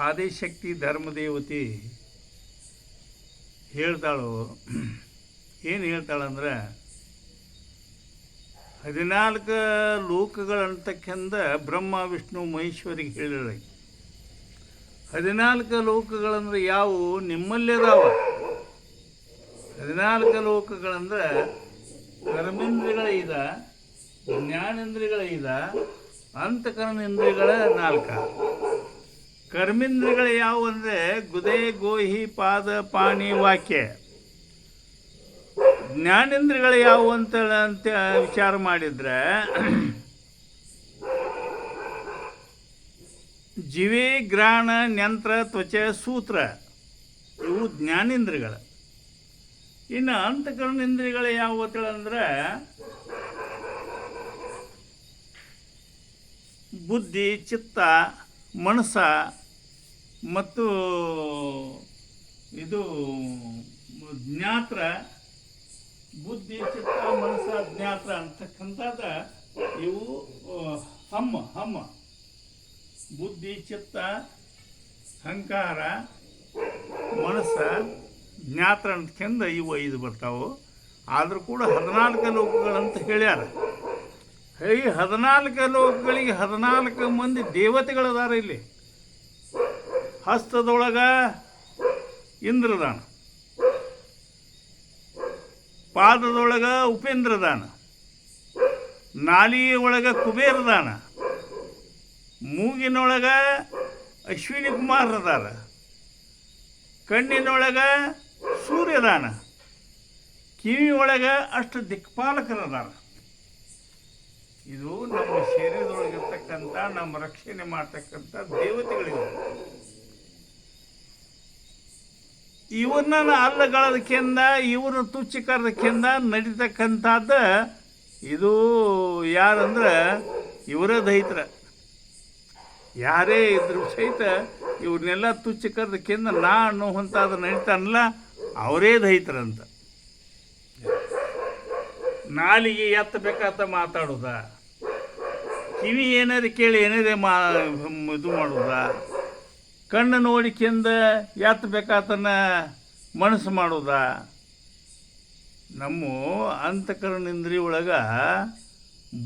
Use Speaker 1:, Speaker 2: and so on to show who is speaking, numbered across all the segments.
Speaker 1: ಆದಿಶಕ್ತಿ ಧರ್ಮದೇವತೆ ಹೇಳ್ತಾಳು, ಏನು ಹೇಳ್ತಾಳಂದ್ರೆ ಹದಿನಾಲ್ಕು ಲೋಕಗಳಂತಕ್ಕಂದ ಬ್ರಹ್ಮ, ವಿಷ್ಣು, ಮಹೇಶ್ವರಿಗೆ ಹೇಳಿ ಹದಿನಾಲ್ಕು ಲೋಕಗಳಂದ್ರೆ ಯಾವುವು ನಿಮ್ಮಲ್ಲೇ ಅದಾವ. ಹದಿನಾಲ್ಕು ಲೋಕಗಳಂದ್ರೆ ಕರ್ಮೇಂದ್ರಿಗಳ ಐದ ಜ್ಞಾನೇಂದ್ರಿಯಗಳ ಐದ ಅಂತಕರಣೇಂದ್ರಿಯಗಳ ನಾಲ್ಕ. ಕರ್ಮೇಂದ್ರಿಯಗಳು ಯಾವುವು ಅಂದರೆ ಗುದೆ ಗೋಹಿ ಪಾದ ಪಾಣಿ ವಾಕ್ಯ. ಜ್ಞಾನೇಂದ್ರಗಳು ಯಾವುವು ಅಂತ ಅಂತ ವಿಚಾರ ಮಾಡಿದ್ರೆ, ಜೀವಿ ಗ್ರಾಣ ನಂತ್ರ ತ್ವಚೆ ಸೂತ್ರ, ಇವು ಜ್ಞಾನೇಂದ್ರಿಯಗಳು ಇನ್ನು ಅಂತಃಕರಣೇಂದ್ರಿಯಗಳು ಯಾವ ಅಂದ್ರೆ, ಬುದ್ಧಿ, ಚಿತ್ತ, ಮನಸ್ಸ ಮತ್ತು ಇದು ಜ್ಞಾತ್ರ, ಬುದ್ಧಿ, ಚಿತ್ತ, ಮನಸ್ಸ, ಜ್ಞಾತ್ರ ಅಂತಕ್ಕಂಥದ್ದು ಇವು ಹಮ್ಮ ಹಮ್ಮ. ಬುದ್ಧಿ, ಚಿತ್ತ, ಅಹಂಕಾರ, ಮನಸ್ಸ, ಜ್ಞಾತ್ರ ಅಂತಕ್ಕಂದ ಇವು ಐದು ಬರ್ತಾವೆ. ಆದರೂ ಕೂಡ ಹದಿನಾಲ್ಕು ಲೋಕಗಳಂತ ಹೇಳ್ಯಾರ. ಈ ಹದಿನಾಲ್ಕು ಲೋಕಗಳಿಗೆ ಹದಿನಾಲ್ಕು ಮಂದಿ ದೇವತೆಗಳದಾರ ಇಲ್ಲಿ. ಹಸ್ತದೊಳಗ ಇಂದ್ರದಾನ. ಪಾದದೊಳಗ ಉಪೇಂದ್ರದಾನ. ನಾಲಿಯ ಒಳಗ ಕುಬೇರದಾನ. ಮೂಗಿನೊಳಗ ಅಶ್ವಿನಿ ಕುಮಾರ್ ಅದಾರ ಕಣ್ಣಿನೊಳಗ ಸೂರ್ಯದಾನ. ಕಿವಿ ಒಳಗ ಅಷ್ಟು ದಿಕ್ಪಾಲಕರದಾರ. ಇದು ನಮ್ಮ ಶರೀರದೊಳಗಿರ್ತಕ್ಕಂಥ, ನಮ್ಮ ರಕ್ಷಣೆ ಮಾಡ್ತಕ್ಕಂಥ ದೇವತೆಗಳಿವೆ. ಇವನ್ನ ಅಲ್ಲಗಳದಕ್ಕಿಂದ ಇವರು ತುಚ್ಚಿಕರದಕ್ಕಿಂತ ನಡೀತಕ್ಕಂಥದ್ದು ಇದು ಯಾರಂದ್ರೆ ಇವರೇ ದೈತ್ರ. ಯಾರೇ ಇದ್ರು ಸಹಿತ ಇವ್ರನ್ನೆಲ್ಲ ತುಚ್ಚಿಕರದಕ್ಕಿಂತ ನಾ ಅನ್ನುವಂಥದ್ದು ನಡೀತಾನಲ್ಲ, ಅವರೇ ದೈತ್ರಂತ ನಾಲಿಗೆ ಎತ್ತಬೇಕಾತ ಮಾತಾಡೋದ, ಕಿವಿ ಏನಾರು ಕೇಳಿ ಏನಾರೇ ಮಾ ಇದು ಮಾಡೋದ. ಕಣ್ಣು ನೋಡಿಕೆಂದ ಎತ್ತಬೇಕಾತನ ಮನಸ್ಸು ಮಾಡೋದ? ನಮ್ಮ ಅಂತಃಕರಣೇಂದ್ರಿಯ ಒಳಗೆ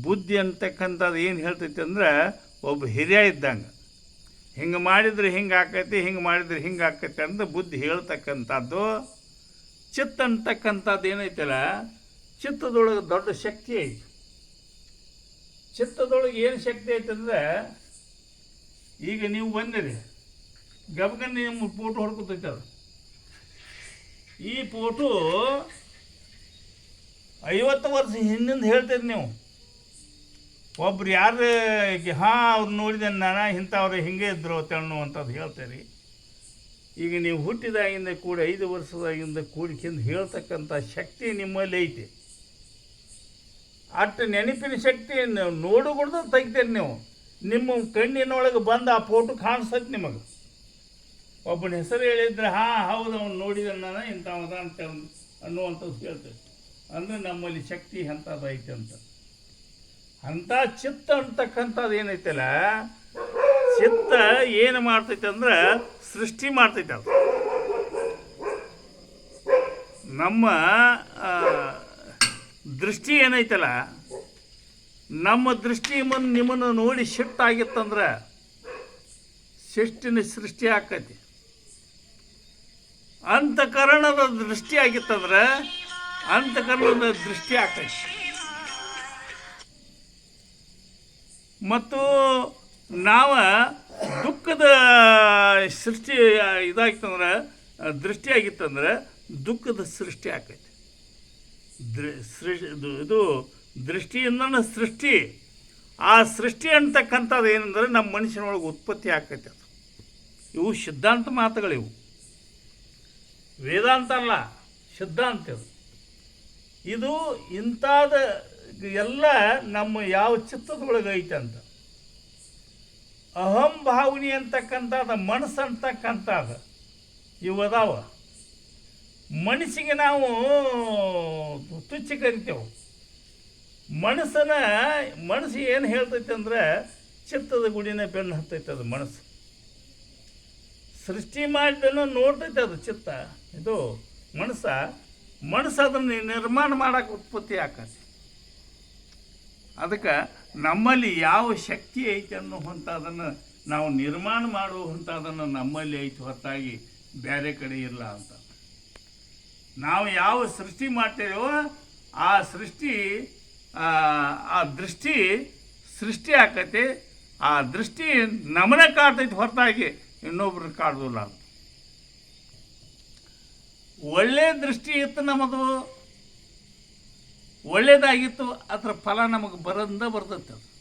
Speaker 1: ಬುದ್ಧಿ ಅಂತಕ್ಕಂಥದ್ದು ಏನು ಹೇಳ್ತೈತಿ ಅಂದ್ರೆ ಒಬ್ಬ ಹಿರಿಯ ಇದ್ದಂಗೆ. ಹಿಂಗೆ ಮಾಡಿದ್ರೆ ಹಿಂಗೆ ಆಕೈತಿ, ಹಿಂಗೆ ಮಾಡಿದ್ರೆ ಹಿಂಗೆ ಆಕೈತಿ ಅಂತ ಬುದ್ಧಿ ಹೇಳ್ತಕ್ಕಂಥದ್ದು. ಚಿತ್ತ ಅಂತಕ್ಕಂಥದ್ದು ಏನೈತಲ್ಲ, ಚಿತ್ತದೊಳಗೆ ದೊಡ್ಡ ಶಕ್ತಿ ಐತಿ. ಚಿತ್ತದೊಳಗೆ ಏನು ಶಕ್ತಿ ಐತಂದ್ರೆ ಈಗ ನೀವು ಬಂದಿರಿ. ಗಬಗನ್ ನಿಮ್ಮ ಫೋಟೋ ಹೊಡ್ಕೊತೈತೆ ಅದು. ಈ ಫೋಟೋ ಐವತ್ತು ವರ್ಷ ಹಿಂದಿಂದ ಹೇಳ್ತೀರಿ ನೀವು. ಒಬ್ರು ಯಾರು ಹಾಂ, ಅವ್ರು ನೋಡಿದೆ, ನಾನು ಇಂಥವ್ರು ಹಿಂಗೆ ಇದ್ರು ತೆಳ್ಳು ಅಂತದ್ದು ಹೇಳ್ತೀರಿ. ಈಗ ನೀವು ಹುಟ್ಟಿದಾಗಿಂದ ಕೂಡ, ಐದು ವರ್ಷದಾಗಿಂದ ಕೂಡಿಕೆಂದು ಹೇಳ್ತಕ್ಕಂಥ ಶಕ್ತಿ ನಿಮ್ಮಲ್ಲಿ ಐತಿ. ಅಷ್ಟು ನೆನಪಿನ ಶಕ್ತಿ ನೋಡು ತೆಗಿತೀರಿ ನೀವು. ನಿಮ್ಮ ಕಣ್ಣಿನೊಳಗೆ ಬಂದು ಆ ಫೋಟೋ ಕಾಣಿಸ್ತೈತೆ ನಿಮಗೆ. ಒಬ್ಬನ ಹೆಸರು ಹೇಳಿದ್ರೆ, ಹಾ, ಹೌದು, ಅವನು ನೋಡಿದ ನಾನು ಇಂಥವದ ಅಂತ ಅನ್ನುವಂಥದ್ದು ಹೇಳ್ತೈತೆ ಅಂದರೆ ನಮ್ಮಲ್ಲಿ ಶಕ್ತಿ ಅಂಥದ್ದೈತೆ ಅಂತ. ಅಂಥ ಚಿತ್ತ ಅಂತಕ್ಕಂಥದ್ದು ಏನೈತಲ್ಲ ಚಿತ್ತ ಏನು ಮಾಡ್ತೈತೆ ಅಂದ್ರೆ ಸೃಷ್ಟಿ ಮಾಡ್ತೈತೆ ಅದು. ನಮ್ಮ ದೃಷ್ಟಿ ಏನೈತಲ್ಲ ನಮ್ಮ ದೃಷ್ಟಿ ನಿಮ್ಮನ್ನು ನೋಡಿ ಶಿಟ್ಟಾಗಿತ್ತಂದ್ರೆ ಶಿಷ್ಟಿನ ಸೃಷ್ಟಿ ಆಕೈತಿ. ಅಂತಃಕರಣದ ದೃಷ್ಟಿ ಆಗಿತ್ತಂದ್ರೆ ಅಂತಃಕರಣದ ದೃಷ್ಟಿ ಆಕೈತಿ ಮತ್ತು ನಾವು ದುಃಖದ ಸೃಷ್ಟಿ ಇದಾಗಿತ್ತಂದ್ರೆ, ದೃಷ್ಟಿ ಆಗಿತ್ತಂದ್ರೆ ದುಃಖದ ಸೃಷ್ಟಿ ಆಕೈತಿ ದೃ ಸೃಷ್ಟಿ ಇದು ದೃಷ್ಟಿಯಿಂದನ ಸೃಷ್ಟಿ. ಆ ಸೃಷ್ಟಿ ಅಂತಕ್ಕಂಥದ್ದು ಏನಂದರೆ ನಮ್ಮ ಮನುಷ್ಯನೊಳಗೆ ಉತ್ಪತ್ತಿ ಆಗ್ತೈತೆ ಅದು. ಇವು ಸಿದ್ಧಾಂತ ಮಾತುಗಳಿವು. ವೇದಾಂತ ಅಲ್ಲ ಸಿದ್ಧಾಂತ ಇದು ಇದು ಇಂಥದ ಎಲ್ಲ ನಮ್ಮ ಯಾವ ಚಿತ್ತದೊಳಗೆ ಐತೆ ಅಂತ. ಅಹಂ ಭಾವನೆ ಅಂತಕ್ಕಂಥದ್ದು, ಮನಸ್ಸು ಅಂತಕ್ಕಂಥದ್ದು ಇವು ಅದಾವ. ಮನಸ್ಸಿಗೆ ನಾವು ತುಚ್ಚಿ ಕರಿತೇವೆ ಮನಸ್ಸನ್ನ, ಮನಸ್ಸು ಏನು ಹೇಳ್ತೈತೆ ಅಂದ್ರೆ, ಚಿತ್ತದ ಗುಡಿನ ಬೆನ್ನು ಹತ್ತೈತೆ ಅದು ಮನಸ್ಸು. ಸೃಷ್ಟಿ ಮಾಡಿದನ್ನು ನೋಡ್ತೈತೆ ಅದು ಚಿತ್ತ. ಇದು ಮನಸ್ಸ. ಮನಸ್ಸು ಅದನ್ನು ನಿರ್ಮಾಣ ಮಾಡಕ್ಕೆ ಉತ್ಪತ್ತಿ ಆಕತಿ ಅದಕ್ಕೆ ನಮ್ಮಲ್ಲಿ ಯಾವ ಶಕ್ತಿ ಐತೆ ಅನ್ನುವಂಥದ್ದನ್ನು ನಾವು ನಿರ್ಮಾಣ ಮಾಡುವಂಥದ್ದನ್ನು ನಮ್ಮಲ್ಲಿ ಐತಿ ಹೊರತಾಗಿ ಬೇರೆ ಕಡೆ ಇಲ್ಲ ಅಂತ. ನಾವು ಯಾವ ಸೃಷ್ಟಿ ಮಾಡ್ತೇವೋ ಆ ಸೃಷ್ಟಿ, ಆ ದೃಷ್ಟಿ ಸೃಷ್ಟಿ ಆಕತಿ. ಆ ದೃಷ್ಟಿ ನಮನ ಕಾಡ್ತೈತಿ ಹೊರತಾಗಿ ಇನ್ನೊಬ್ರನ್ನ ಕಾಡುದಿಲ್ಲ. ಅಂತ ಒಳ್ಳೆ ದೃಷ್ಟಿ ಇತ್ತು ನಮ್ಮದು. ಒಳ್ಳೇದಾಗಿತ್ತು ಅದರ ಫಲ ನಮಗೆ ಬರಂದ ಬರ್ತೈತೆ ಅದು.